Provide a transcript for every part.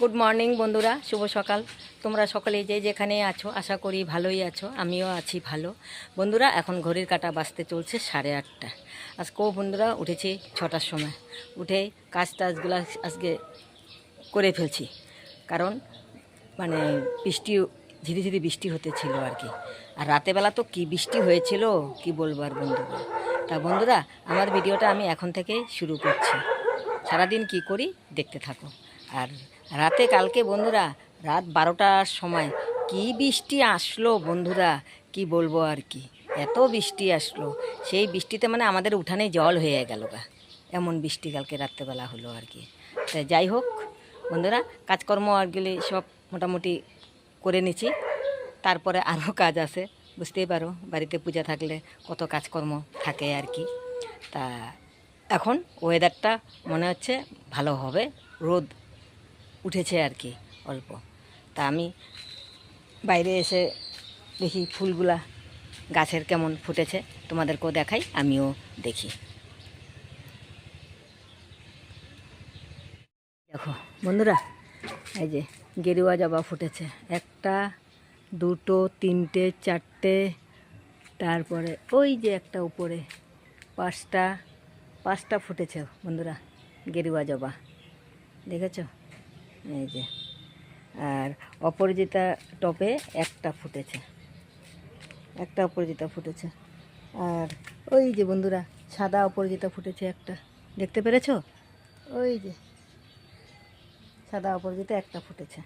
Good morning বন্ধুরা। শুভ সকাল। তোমরা সকলে যে যেখানে আছো, আশা করি ভালোই আছো। আমিও আছি ভালো। বন্ধুরা, এখন ঘড়ির কাটা বাজতে চলছে সাড়ে আটটা। আজকেও বন্ধুরা উঠেছি ছটার সময়। উঠে কাজ টাজগুলো আজকে করে ফেলছি। কারণ মানে বৃষ্টি ধীরে ধীরে বৃষ্টি হতে ছিল আর কি। আর রাতেবেলা তো কি বৃষ্টি হয়েছিল, কি বলব আর বন্ধুরা? তা বন্ধুরা, আমার ভিডিওটা আমি এখন থেকে শুরু করছি। সারাদিন কি করি, দেখতে থাকো। আর রাতে কালকে বন্ধুরা, রাত বারোটার সময়। কি বৃষ্টি আসলো বন্ধুরা? কি বলব আর কি? এত বৃষ্টি আসলো। সেই বৃষ্টিতে মানে আমাদের উঠানে জল হয়ে গেল গা। এমন বৃষ্টি কালকে রাত্রেবেলা হলো আর কি। তা যাই হোক, বন্ধুরা, কাজকর্ম আর গেলে সব মোটামুটি করে নিচ্ছি তারপরে আরও কাজ আছে, বুঝতেই পারো, বাড়িতে পূজা থাকলে কত কাজকর্ম থাকে আর কি। তা এখন ওয়েদারটা মনে হচ্ছে ভালো হবে, রোদ উঠেছে আর কি, অল্প। তা আমি বাইরে এসে দেখি ফুলগুলা গাছের কেমন ফুটেছে, তোমাদেরকেও দেখাই, আমিও দেখি। দেখো, বন্ধুরা, এই যে গেরুয়া জবা ফুটেছে। একটা, দুটো, তিনটে, চারটে, তারপরে ওই যে একটা উপরে পাঁচটা পাঁচটা ফুটেছে বন্ধুরা, গেরুয়া জবা। দেখেছ? এই যে। আর অপরাজিতা টপে একটা ফুটেছে। একটা অপরাজিতা ফুটেছে। আর ওই যে বন্ধুরা, সাদা অপরাজিতা ফুটেছে একটা। দেখতে পেরেছ? ওই যে, সাদা অপরাজিতা একটা ফুটেছে।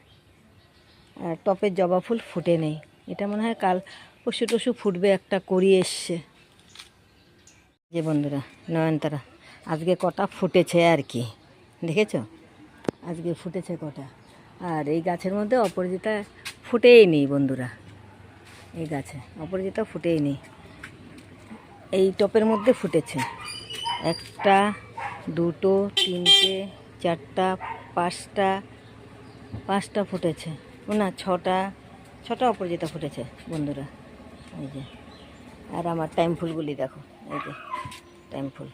আর টপের জবা ফুল ফুটে নেই। এটা মনে হয় কাল পশু টশু ফুটবে একটা করি এসছে। যে বন্ধুরা, নয়নতারা, আজকে কটা ফুটেছে আর কি? দেখেছ? আজকে ফুটেছে কটা। আর এই গাছের মধ্যে অপরাজিতা ফুটেই নেই বন্ধুরা। এই গাছে অপরাজিতা ফুটেই নেই। এই টপের মধ্যে ফুটেছে। একটা, দুটো, তিনটে, চারটা, পাঁচটা পাঁচটা ফুটেছে। না, ছটা ছটা অপরাজিতা ফুটেছে বন্ধুরা। এই যে, আর আমার টাইম ফুলগুলি দেখো। এই যে, টাইম ফুল।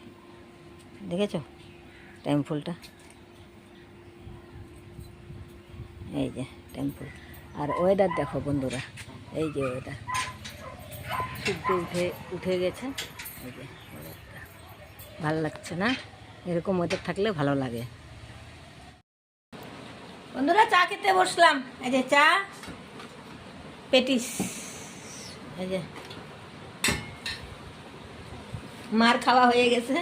দেখেছ? টাইম ফুলটা? এই যে টেম্পল আর ওয়েদার দেখো বন্ধুরা, এই যে ওয়েদার সূর্য উঠে উঠে গেছে, এই যে ভালো লাগছে না? এরকম ওয়েদার থাকলে ভালো লাগে। বন্ধুরা, চা খেতে বসলাম। এই যে চা, পেটিস। এই যে, মার খাওয়া হয়ে গেছে।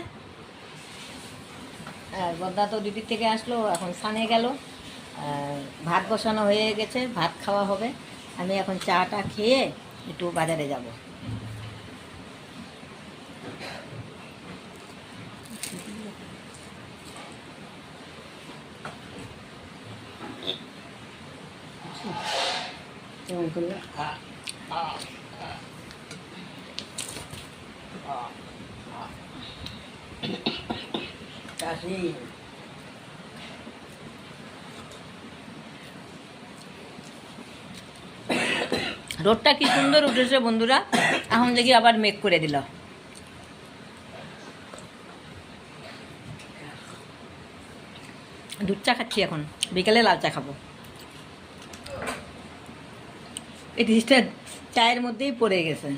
আর বদ্দা তো ডিউটি থেকে আসলো, এখন সানে গেল। ভাত বসানো হয়ে গেছে, ভাত খাওয়া হবে আমি এখন চাটা খেয়ে একটু বাজারে যাব? চাষি রোদটা কি সুন্দর উঠেছে বন্ধুরা। এখন দেখি আবার মেক করে দিল। দুধ চা খাচ্ছি এখন। বিকেলে লাল চা খাব। এই ডিশটা চায়ের মধ্যেই পড়ে গেছে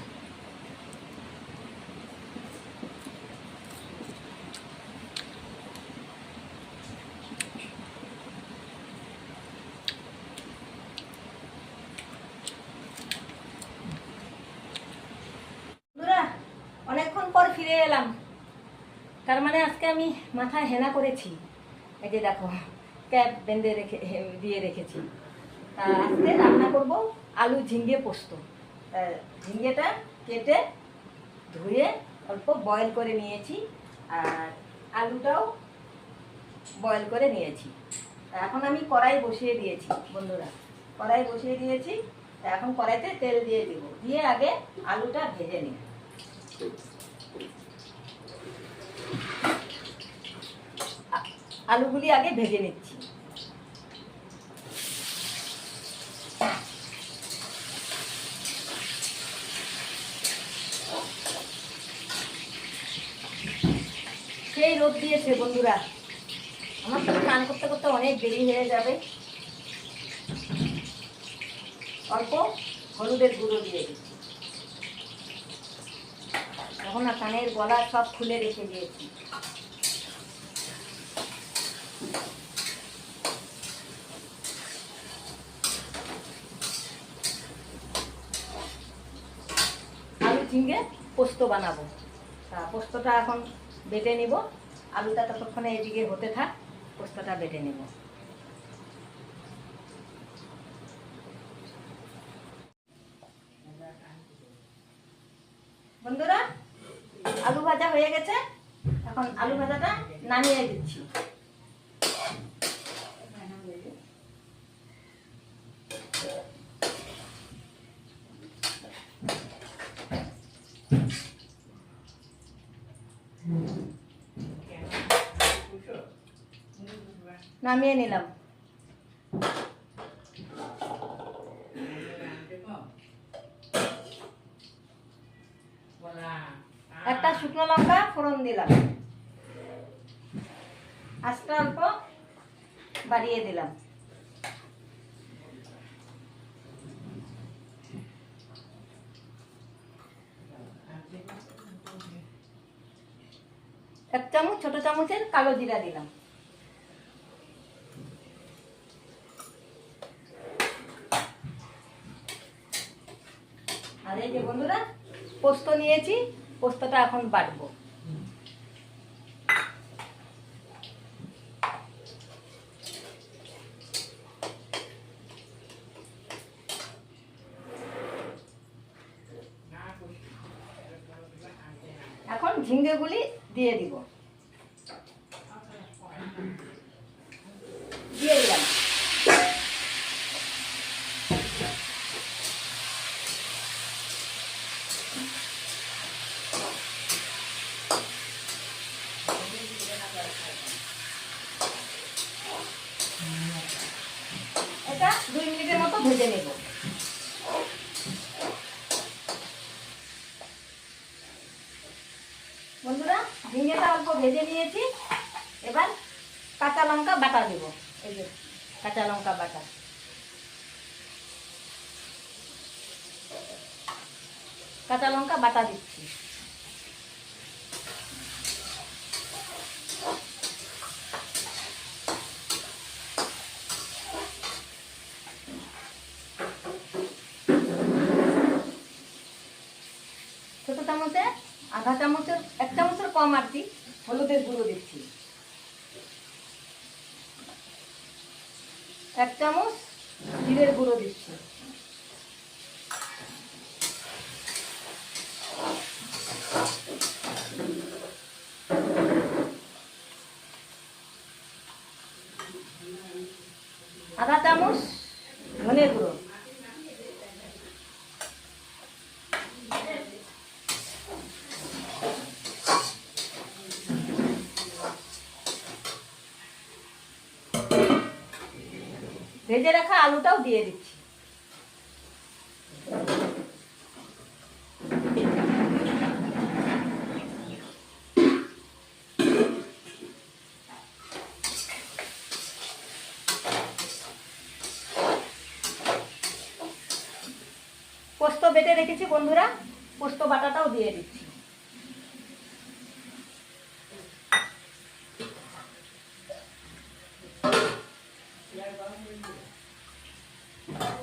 বন্ধুরা ফিরে এলাম। তার মানে আজকে আমি মাথায় হেনা করেছি। এই যে দেখো, ক্যাপ বেঁধে রেখে দিয়ে রেখেছি। তা আজকে রান্না করব আলু ঝিঙ্গে পোস্ত। ঝিঙ্গেটা কেটে, ধুয়ে অল্প বয়েল করে নিয়েছি আর আলুটাও বয়েল করে নিয়েছি। এখন আমি কড়াই বসিয়ে দিয়েছি, বন্ধুরা। কড়াই বসিয়ে দিয়েছি। এখন কড়াইতে তেল দিয়ে দিব। দিয়ে আগে আলুটা ভেজে নিই। আলুগুলি আগে ভেজে নিচ্ছি। সেই রোদ দিয়েছে বন্ধুরা। আমার তো স্নান করতে করতে অনেক দেরি হয়ে যাবে। অল্প হলুদের গুঁড়ো দিয়ে দিচ্ছি। তখন না কানের গলা সব খুলে রেখে দিয়েছি আলু ঝিঙ্গে পোস্ত বানাবো। তা পোস্তটা এখন বেটে নিব। আলুটা ততক্ষণে এদিকে হতে থাক, পোস্তটা বেটে নেব। বন্ধুরা, আলু ভাজা হয়ে গেছে। এখন আলু ভাজাটা নামিয়ে দিচ্ছি। নামিয়ে নিলাম। একটা শুকনো লঙ্কা ফোড়ন দিলাম। আস্তে অল্প বাড়িয়ে দিলাম। এক চামচ, ছোট চামচের কালো জিরা দিলাম। আর এই যে বন্ধুরা, পোস্ত নিয়েছি, পোস্তটা এখন বাটবো। এখন ঝিঙ্গেগুলি দিয়ে দিব। দিয়ে দিলাম এটা দুই মিনিটের মতো ভেজে নেব। বন্ধুরা, ঝিঙেটা অল্প ভেজে নিয়েছি। এবার কাঁচা লঙ্কা বাটা দেব। এই যে কাঁচা লঙ্কা বাটা। কাঁচা লঙ্কা বাটা দিচ্ছি ছোট চামচে আধা চামচের, এক চামচের কম আর কি, হলুদের গুঁড়ো দিচ্ছি। এক চামচ জিরের গুঁড়ো দিচ্ছি আধা চামচ ধনে গুঁড়ো ভেজে রাখা আলুটাও দিয়ে দিচ্ছি। পোস্ত বেটে রেখেছি বন্ধুরা পোস্ত বাটাটাও দিয়ে দিচ্ছি।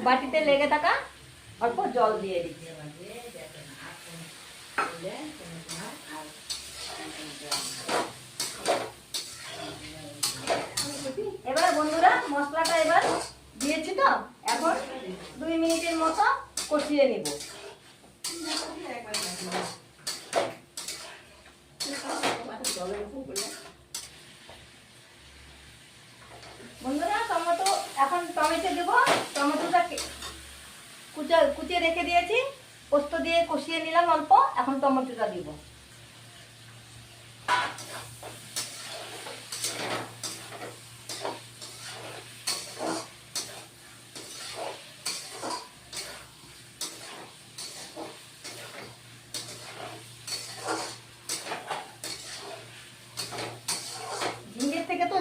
বাটিতে লেগে থাকা অল্প জল দিয়ে দিচ্ছি এবার বন্ধুরা, মশলাটা এবার দিয়েছি তো? এখন দুই মিনিটের মতো কষিয়ে নিব বন্ধুরা টমেটো এখন টমেটো দেবো টমেটোটা কে- কুচিয়ে রেখে দিয়েছি। পোস্ত দিয়ে কষিয়ে নিলাম অল্প, এখন টমেটোটা দিব।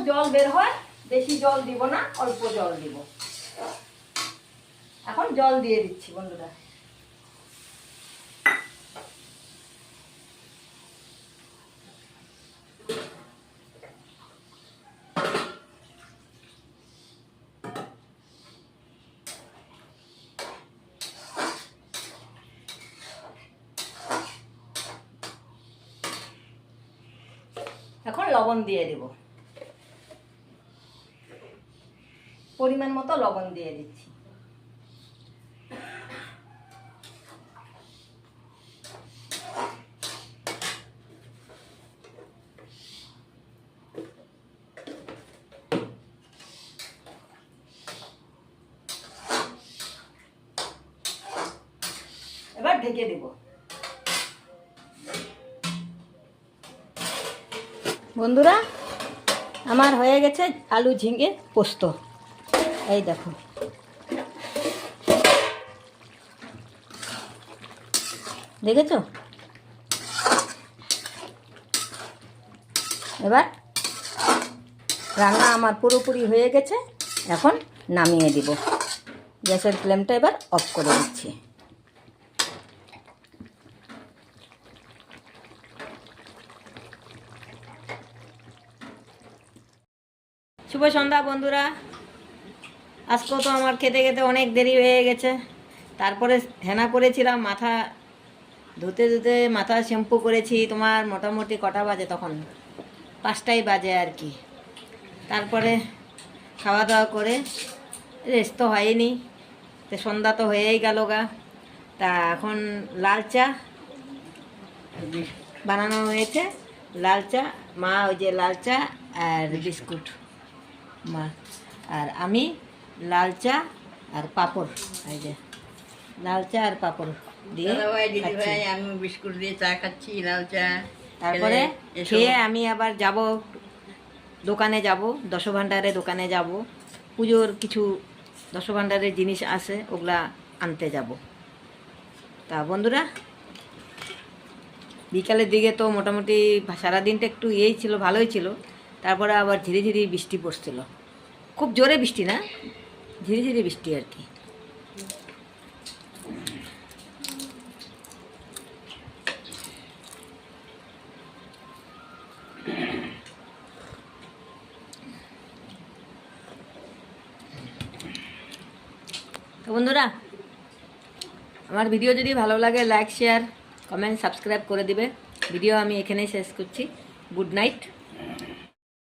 জল বের হয়, বেশি জল দিব না, অল্প জল দিব। জল দিয়ে দিচ্ছি বন্ধুরা। এখন লবণ দিয়ে দেব। পরিমাণ মতো লবণ দিয়ে দিচ্ছি এবার ঢেকে দেব। বন্ধুরা, আমার হয়ে গেছে আলু ঝিঙে পোস্ত। এই দেখো। দেখেছ? এবার রান্না আমার পুরোপুরি হয়ে গেছে, এখন নামিয়ে দিব। গ্যাসের ফ্লেমটা এবার অফ করে দিচ্ছি। শুভ সন্ধ্যা, বন্ধুরা। আজকেও তো আমার খেতে খেতে অনেক দেরি হয়ে গেছে। তারপরে হেনা করেছিলাম, মাথা ধুতে ধুতে মাথা শ্যাম্পু করেছি। তোমার মোটামুটি কটা বাজে তখন? পাঁচটাই বাজে আর কি। তারপরে খাওয়া দাওয়া করে রেস্ট তো হয়নি। তো সন্ধ্যা তো হয়েই গেল গা। তা এখন লাল চা বানানো হয়েছে। লাল চা, মা ওই যে লাল চা আর বিস্কুট। মা। আর আমি লাল চা আর পাঁপড় এই যে লাল চা আর পাঁপড় দিয়ে আমি বিস্কুট দিয়ে চা খাচ্ছি লাল চা। তারপরে খেয়ে আমি আবার যাব দোকানে যাব দশভাণ্ডারে দোকানে যাব। পুজোর কিছু দশভাণ্ডারের জিনিস আছে ওগুলা আনতে যাব। তা বন্ধুরা বিকালের দিকে তো মোটামুটি সারাদিনটা একটু ইয়েই ছিল ভালোই ছিল। তারপরে আবার ধীরে ধীরে বৃষ্টি পড়ছিল। খুব জোরে বৃষ্টি না? ধীরে ধীরে বৃষ্টি আর কি। বন্ধুরা, আমার ভিডিও যদি ভালো লাগে লাইক শেয়ার কমেন্ট সাবস্ক্রাইব করে দিবে। ভিডিও আমি এখানেই শেষ করছি। Good night.